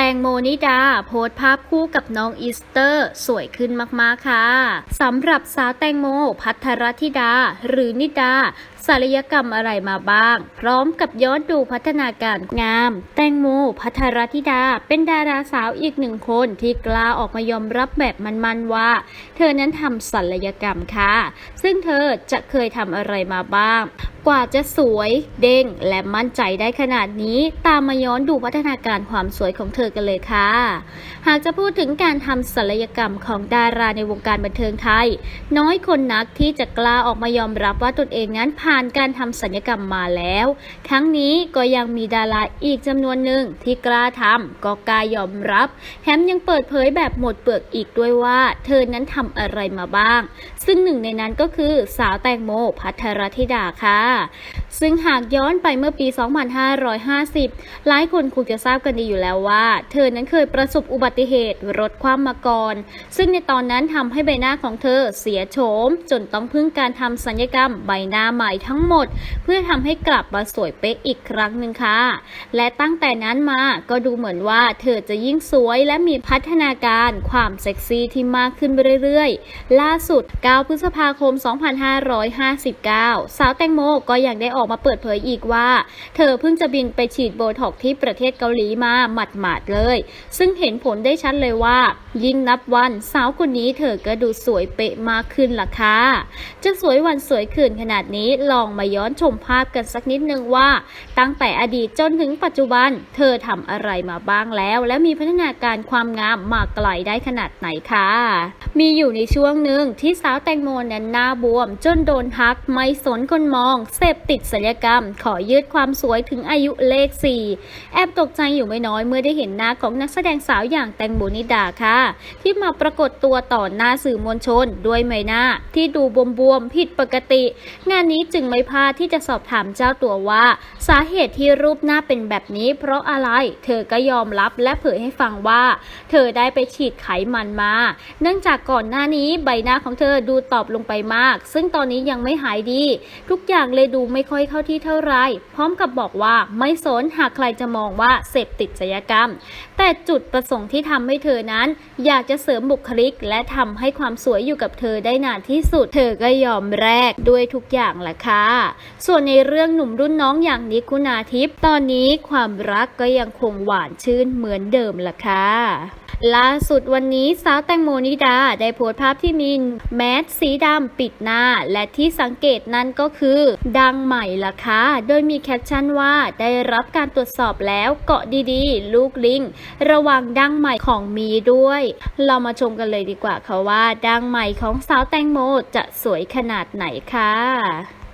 แตงโมนิดา โพสภาพคู่กับน้องอีสเตอร์ สวยขึ้นมากๆค่ะสำหรับสาวแตงโม พัทรธิดา หรือนิดาศัลยกรรมอะไรมาบ้าง พร้อมกับย้อนดูพัฒนาการงาม แตงโม พัทรธิดา เป็นดาราสาวอีกหนึ่งคนที่กล้าออกมายอมรับแบบมันๆว่า เธอนั้นทำศัลยกรรมค่ะ ซึ่งเธอจะเคยทำอะไรมาบ้าง กว่าจะสวย เด้ง และมั่นใจได้ขนาดนี้ ตามมาย้อนดูพัฒนาการความสวยของเธอกันเลยค่ะ หากจะพูดถึงการทำศัลยกรรมของดาราในวงการบันเทิงไทย น้อยคนนักที่จะกล้าออกมายอมรับว่าตนเองนั้นผ่านการทำศัลยกรรมมาแล้ว ทั้งนี้ก็ยังมีดาราอีกจำนวนหนึ่งที่กล้าทำก็กล้ายอมรับ แถมยังเปิดเผยแบบหมดเปลือกอีกด้วยว่า เธอนั้นทำอะไรมาบ้าง ซึ่งหนึ่งในนั้นก็คือสาวแตงโมพัทรธิดาค่ะ nada. ซึ่งหากย้อนไปเมื่อปี 2550 หลายคนคงจะทราบกันดีอยู่แล้วว่า เธอนั้นเคยประสบอุบัติเหตุรถคว่ำมาก่อน ซึ่งในตอนนั้นทำให้ใบหน้าของเธอเสียโฉม จนต้องพึ่งการทำสัญญกรรมใบหน้าใหม่ทั้งหมด เพื่อทำให้กลับมาสวยเป๊ะอีกครั้งหนึ่งค่ะ และตั้งแต่นั้นมาก็ดูเหมือนว่าเธอจะยิ่งสวยและมีพัฒนาการความเซ็กซี่ที่มากขึ้นไปเรื่อยๆ ล่าสุด 9 พฤษภาคม 2559 สาวแตงโมก็ยังได้ออกมาเปิดเผยอีกว่า เธอเพิ่งจะบินไปฉีดโบท็อกที่ประเทศเกาหลีมาหมาดๆเลย ซึ่งเห็นผลได้ชัดเลยว่า ยิ่งนับวันสาวคนนี้เธอก็ดูสวยเป๊ะมากขึ้นล่ะค่ะจะสวยวันสวยคืนขนาดนี้ลองมาย้อนชมภาพกันสักนิดนึงว่า ตั้งแต่อดีตจนถึงปัจจุบัน เธอทำอะไรมาบ้างแล้ว และมีพัฒนาการความงามมากไกลได้ขนาดไหนค่ะ มีอยู่ในช่วงหนึ่งที่สาวแตงโมนั้นหน้าบวม จนโดนทักไม่สนคนมอง เสพติดศัลยกรรม ขอยืดความสวยถึงอายุเลข 4 แอบตกใจอยู่ไม่น้อยเมื่อได้เห็นหน้าของนักแสดงสาวอย่างแตงโมนิดาค่ะ ที่มาปรากฏตัวต่อหน้าสื่อมวลชน ด้วยใบหน้าที่ดูบวมๆผิดปกติ งานนี้จึงไม่พลาดที่จะสอบถามเจ้าตัวว่า สาเหตุที่รูปหน้าเป็นแบบนี้ เพราะอะไรเธอก็ยอมรับและเผยให้ฟังว่า เธอได้ไปฉีดไขมันมา เนื่องจากก่อนหน้านี้ใบหน้าของเธอดูตอบลงไปมาก ซึ่งตอนนี้ยังไม่หายดี ทุกอย่างเลยดูไม่ค่อยเข้าที่เท่าไร พร้อมกับบอกว่าไม่สนหากใครจะมองว่าเสพติดศัลยกรรม แต่จุดประสงค์ที่ทำให้เธอนั้น อยากจะเสริมบุคลิก และทำให้ความสวยอยู่กับเธอได้นานที่สุด เธอก็ยอมแลกด้วยทุกอย่างแหละค่ะ ส่วนในเรื่องหนุ่มรุ่นน้องอย่างนิคุณาทิพย์ตอนนี้ความรักก็ยังคงหวานชื่นเหมือนเดิมล่ะค่ะล่าสุดวันนี้สาวแตงโมนิดาได้โพสต์ภาพที่มีแมสสีดำปิดหน้า และที่สังเกตนั่นก็คือ ดังใหม่ล่ะคะ โดยมีแคปชั่นว่าได้รับการตรวจสอบแล้วเกาะดีๆ ลูกลิง ระวังดังใหม่ของมีด้วย เรามาชมกันเลยดีกว่าค่ะว่าดังใหม่ของสาวแตงโมจะสวยขนาดไหนค่ะ